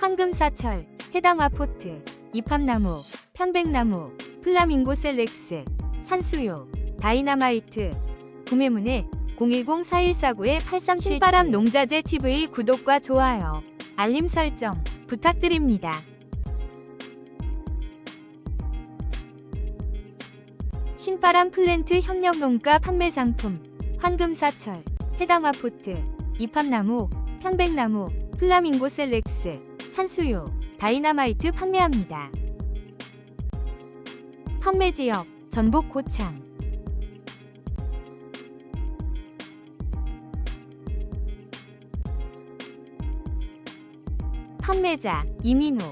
황금사철, 해당화포트, 이팝나무, 편백나무, 플라밍고 셀렉스, 산수유, 다이나마이트. 구매문의 010-4149-8377 신바람 농자재 TV 구독과 좋아요, 알림 설정 부탁드립니다. 신바람 플랜트 협력 농가 판매 상품 황금사철, 해당화포트, 이팝나무, 편백나무, 플라밍고 셀렉스, 산수유, 다이나마이트 판매합니다. 판매 지역 전북 고창 판매자 이민호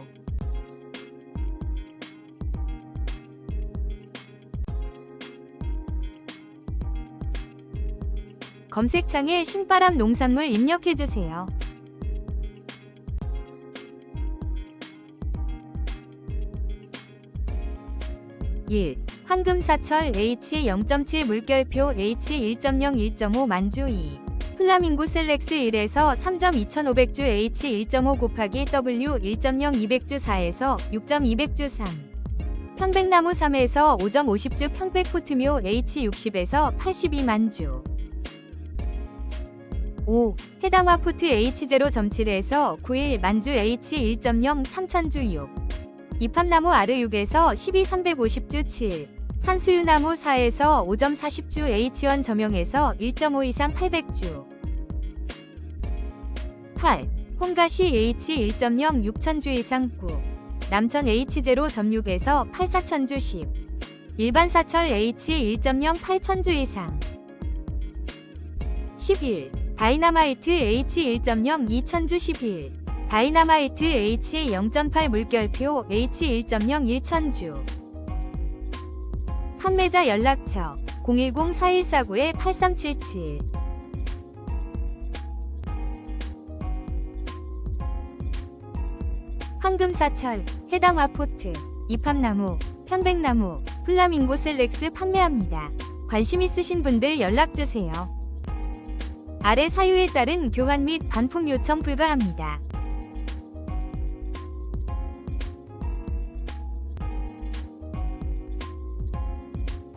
검색창에 신바람 농산물 입력해주세요. 1. 황금사철 H0.7 물결표 H1.0 1.5 만주 2. 플라밍고 셀렉스 1에서 3.2500주 H1.5 곱하기 W 1.0 200주 4에서 6.200주 3. 편백나무 3에서 5.50주 편백포트묘 H60에서 82만주. 5. 해당 화 포트 H0.7에서 9일 만주 H1.0 3000주 6. 이팝나무 아르 6에서 12 350주 7. 산수유나무 4에서 5.40주 H1 점영에서 1.5 이상 800주. 8. 홍가시 H 1.0 6천주 이상 9. 남천 H0.6에서 8 4천주 10. 일반 사철 H 1.0 8천주 이상. 11. 다이나마이트 H 1.0 2천주 11. 다이나마이트 H 0.8 물결표 H 1.0 1천주. 판매자 연락처 010-4149-8377 황금사철, 해당화포트, 이팝나무, 편백나무, 플라밍고 셀렉스 판매합니다. 관심 있으신 분들 연락주세요. 아래 사유에 따른 교환 및 반품 요청 불가합니다.